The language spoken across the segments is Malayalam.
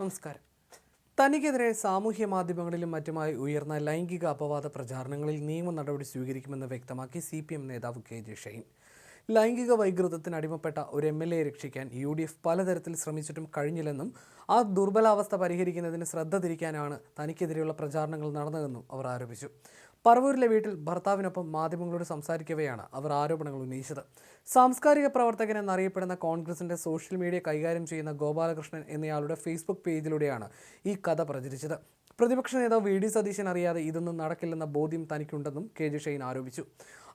നമസ്കാരം. തനിക്കെതിരെ സാമൂഹ്യ മാധ്യമങ്ങളിലും മറ്റുമായി ഉയർന്ന ലൈംഗിക അപവാദ പ്രചാരണങ്ങളിൽ നിയമ നടപടി സ്വീകരിക്കുമെന്ന് വ്യക്തമാക്കി സി പി എം നേതാവ് കെ ജെ ഷൈൻ ലൈംഗിക വൈകൃതത്തിന് അടിമപ്പെട്ട ഒരു എം എൽ എയെ രക്ഷിക്കാൻ യു ഡി എഫ് പലതരത്തിൽ ശ്രമിച്ചിട്ടും കഴിഞ്ഞില്ലെന്നും ആ ദുർബലാവസ്ഥ പരിഹരിക്കുന്നതിന് ശ്രദ്ധ തിരിക്കാനാണ് തനിക്കെതിരെയുള്ള പ്രചാരണങ്ങൾ നടന്നതെന്നും അവർ ആരോപിച്ചു. പറവൂരിലെ വീട്ടിൽ ഭർത്താവിനൊപ്പം മാധ്യമങ്ങളോട് സംസാരിക്കവെയാണ് അവർ ആരോപണങ്ങൾ ഉന്നയിച്ചത്. സാംസ്കാരിക പ്രവർത്തകൻ എന്നറിയപ്പെടുന്ന കോൺഗ്രസിന്റെ സോഷ്യൽ മീഡിയ കൈകാര്യം ചെയ്യുന്ന ഗോപാലകൃഷ്ണൻ എന്നയാളുടെ ഫേസ്ബുക്ക് പേജിലൂടെയാണ് ഈ കഥ പ്രചരിച്ചത്. പ്രതിപക്ഷ നേതാവ് വി ഡി സതീശൻ അറിയാതെ ഇതൊന്നും നടക്കില്ലെന്ന ബോധ്യം തനിക്കുണ്ടെന്നും കെ ജി ഷൈൻ ആരോപിച്ചു.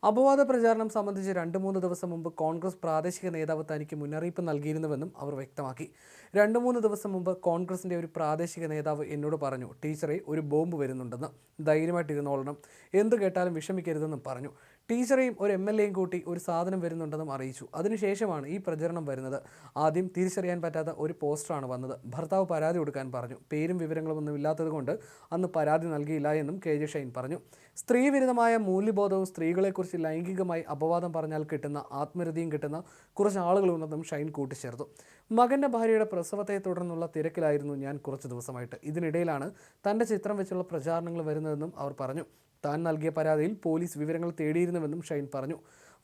അപവാദ പ്രചാരണം സംബന്ധിച്ച് രണ്ട് മൂന്ന് ദിവസം മുമ്പ് കോൺഗ്രസ് പ്രാദേശിക നേതാവ് തനിക്ക് മുന്നറിയിപ്പ് നൽകിയിരുന്നുവെന്നും അവർ വ്യക്തമാക്കി. രണ്ട് മൂന്ന് ദിവസം മുമ്പ് കോൺഗ്രസിന്റെ ഒരു പ്രാദേശിക നേതാവ് എന്നോട് പറഞ്ഞു ടീച്ചറെ ഒരു ബോംബ് വരുന്നുണ്ടെന്ന്. ധൈര്യമായിട്ടിരുന്നോളണം. എന്ത് കേട്ടാലും വിഷമിക്കരുതെന്നും പറഞ്ഞു. ടീച്ചറെയും ഒരു എം എൽ എയും കൂട്ടി ഒരു സാധനം വരുന്നുണ്ടെന്നും അറിയിച്ചു. അതിനുശേഷമാണ് ഈ പ്രചരണം വരുന്നത്. ആദ്യം തിരിച്ചറിയാൻ പറ്റാത്ത ഒരു പോസ്റ്ററാണ് വന്നത്. ഭർത്താവ് പരാതി കൊടുക്കാൻ പറഞ്ഞു. പേരും വിവരങ്ങളും ഒന്നും ഇല്ലാത്തതുകൊണ്ട് അന്ന് പരാതി നൽകിയില്ല എന്നും കെ ജെ ഷൈൻ പറഞ്ഞു. സ്ത്രീവിരുദ്ധമായ മൂല്യബോധവും സ്ത്രീകളെക്കുറിച്ച് ലൈംഗികമായി അപവാദം പറഞ്ഞാൽ കിട്ടുന്ന ആത്മരതിയും കിട്ടുന്ന കുറച്ച് ആളുകളുണ്ടെന്നും ഷൈൻ കൂട്ടിച്ചേർത്തു. മകന്റെ ഭാര്യയുടെ പ്രസവത്തെ തുടർന്നുള്ള തിരക്കിലായിരുന്നു ഞാൻ കുറച്ച് ദിവസമായിട്ട്. ഇതിനിടയിലാണ് തന്റെ ചിത്രം വെച്ചുള്ള പ്രചാരണങ്ങൾ വരുന്നതെന്നും അവർ പറഞ്ഞു. താൻ നൽകിയ പരാതിയിൽ പോലീസ് വിവരങ്ങൾ തേടിയിരുന്നുവെന്നും ഷൈൻ പറഞ്ഞു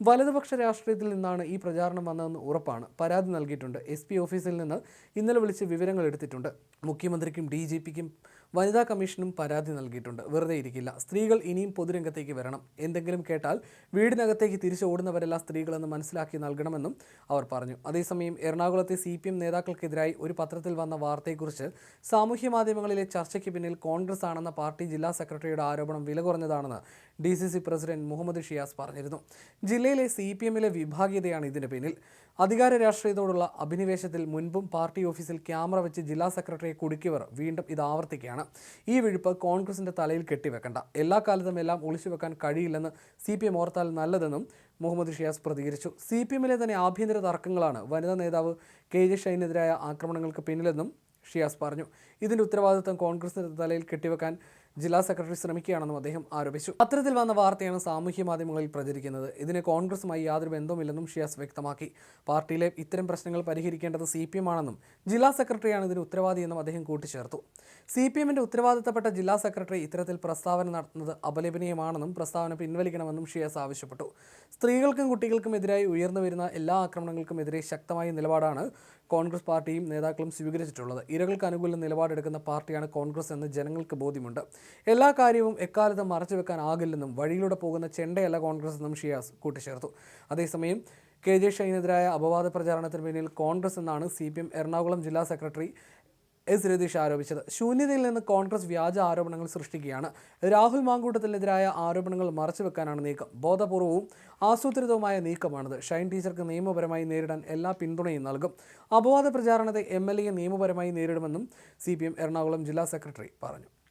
വലതുപക്ഷ രാഷ്ട്രീയത്തിൽ നിന്നാണ് ഈ പ്രചാരണം വന്നതെന്ന് ഉറപ്പാണ്. പരാതി നൽകിയിട്ടുണ്ട്. എസ് പി ഓഫീസിൽ നിന്ന് ഇന്നലെ വിളിച്ച് വിവരങ്ങൾ എടുത്തിട്ടുണ്ട്. മുഖ്യമന്ത്രിക്കും ഡി ജി പിക്കും വനിതാ കമ്മീഷനും പരാതി നൽകിയിട്ടുണ്ട്. വെറുതെ ഇരിക്കില്ല. സ്ത്രീകൾ ഇനിയും പൊതുരംഗത്തേക്ക് വരണം. എന്തെങ്കിലും കേട്ടാൽ വീടിനകത്തേക്ക് തിരിച്ചു ഓടുന്നവരെല്ലാം സ്ത്രീകളെന്ന് മനസ്സിലാക്കി നൽകണമെന്നും അവർ പറഞ്ഞു. അതേസമയം എറണാകുളത്തെ സി പി എം നേതാക്കൾക്കെതിരായി ഒരു പത്രത്തിൽ വന്ന വാർത്തയെക്കുറിച്ച് സാമൂഹ്യ മാധ്യമങ്ങളിലെ ചർച്ചയ്ക്ക് പിന്നിൽ കോൺഗ്രസ് ആണെന്ന പാർട്ടി ജില്ലാ സെക്രട്ടറിയുടെ ആരോപണം വില കുറഞ്ഞതാണെന്ന് D C C president Muhammad Shiyas പറഞ്ഞിരുന്നു. ജില്ലയിലെ സി പി എമ്മിലെ വിഭാഗീയതയാണ് ഇതിന് പിന്നിൽ. അധികാര രാഷ്ട്രീയത്തോടുള്ള അഭിനിവേശത്തിൽ മുൻപും പാർട്ടി ഓഫീസിൽ ക്യാമറ വെച്ച് ജില്ലാ സെക്രട്ടറിയെ കുടുക്കിയവർ വീണ്ടും ഇത് ആവർത്തിക്കുകയാണ്. ഈ വിഴുപ്പ് കോൺഗ്രസിന്റെ തലയിൽ കെട്ടിവെക്കണ്ട. എല്ലാ കാലത്തും എല്ലാം ഒളിച്ചു വെക്കാൻ കഴിയില്ലെന്ന് സി പി എം ഓർത്താൽ നല്ലതെന്നും മുഹമ്മദ് ഷിയാസ് പ്രതികരിച്ചു. സി പി എമ്മിലെ തന്നെ ആഭ്യന്തര തർക്കങ്ങളാണ് വനിതാ നേതാവ് കെ ജെ ഷൈനെതിരായ ആക്രമണങ്ങൾക്ക് പിന്നിലെന്നും ഷിയാസ് പറഞ്ഞു. ഇതിന്റെ ഉത്തരവാദിത്വം കോൺഗ്രസിന്റെ തലയിൽ കെട്ടിവെക്കാൻ ജില്ലാ സെക്രട്ടറി ശ്രമിക്കുകയാണെന്നും അദ്ദേഹം ആരോപിച്ചു. അത്തരത്തിൽ വന്ന വാർത്തയാണ് സാമൂഹ്യ മാധ്യമങ്ങളിൽ പ്രചരിക്കുന്നത്. ഇതിന് കോൺഗ്രസുമായി യാതൊരു ബന്ധവുമില്ലെന്നും ഷിയാസ് വ്യക്തമാക്കി. പാർട്ടിയിലെ ഇത്തരം പ്രശ്നങ്ങൾ പരിഹരിക്കേണ്ടത് സി പി എം ആണെന്നും ജില്ലാ സെക്രട്ടറിയാണ് ഇതിന് ഉത്തരവാദിയെന്നും അദ്ദേഹം കൂട്ടിച്ചേർത്തു. സി പി എമ്മിന്റെ ഉത്തരവാദിത്തപ്പെട്ട ജില്ലാ സെക്രട്ടറി ഇത്തരത്തിൽ പ്രസ്താവന നടത്തുന്നത് അപലപനീയമാണെന്നും പ്രസ്താവന പിൻവലിക്കണമെന്നും ഷിയാസ് ആവശ്യപ്പെട്ടു. സ്ത്രീകൾക്കും കുട്ടികൾക്കും എതിരായി ഉയർന്നു വരുന്ന എല്ലാ ആക്രമണങ്ങൾക്കും എതിരെ ശക്തമായ നിലപാടാണ് കോൺഗ്രസ് പാർട്ടിയും നേതാക്കളും സ്വീകരിച്ചിട്ടുള്ളത്. ഇരകൾക്ക് അനുകൂല നിലപാടെടുക്കുന്ന പാർട്ടിയാണ് കോൺഗ്രസ് എന്ന് ജനങ്ങൾക്ക് ബോധ്യമുണ്ട്. എല്ലാ കാര്യവും എക്കാലത്തും മറച്ചുവെക്കാനാകില്ലെന്നും വഴിയിലൂടെ പോകുന്ന ചെണ്ടയല്ല കോൺഗ്രസ് എന്നും ഷിയാസ് കൂട്ടിച്ചേർത്തു. അതേസമയം കെ ജെ ഷൈനെതിരായ അപവാദ പ്രചാരണത്തിന് പിന്നിൽ കോൺഗ്രസ് എന്നാണ് സി പി എം എറണാകുളം ജില്ലാ സെക്രട്ടറി എസ് രതീഷ് ആരോപിച്ചത്. ശൂന്യതയിൽ നിന്ന് കോൺഗ്രസ് വ്യാജ ആരോപണങ്ങൾ സൃഷ്ടിക്കുകയാണ്. രാഹുൽ മാങ്കൂട്ടത്തിനെതിരായ ആരോപണങ്ങൾ മറച്ചുവെക്കാനാണ് നീക്കം. ബോധപൂർവവും ആസൂത്രിതവുമായ നീക്കമാണിത്. ഷൈൻ ടീച്ചർക്ക് നിയമപരമായി നേരിടാൻ എല്ലാ പിന്തുണയും നൽകും. അപവാദ പ്രചാരണത്തെ എം എൽ എ നിയമപരമായി നേരിടുമെന്നും സി പി എം എറണാകുളം ജില്ലാ സെക്രട്ടറി പറഞ്ഞു.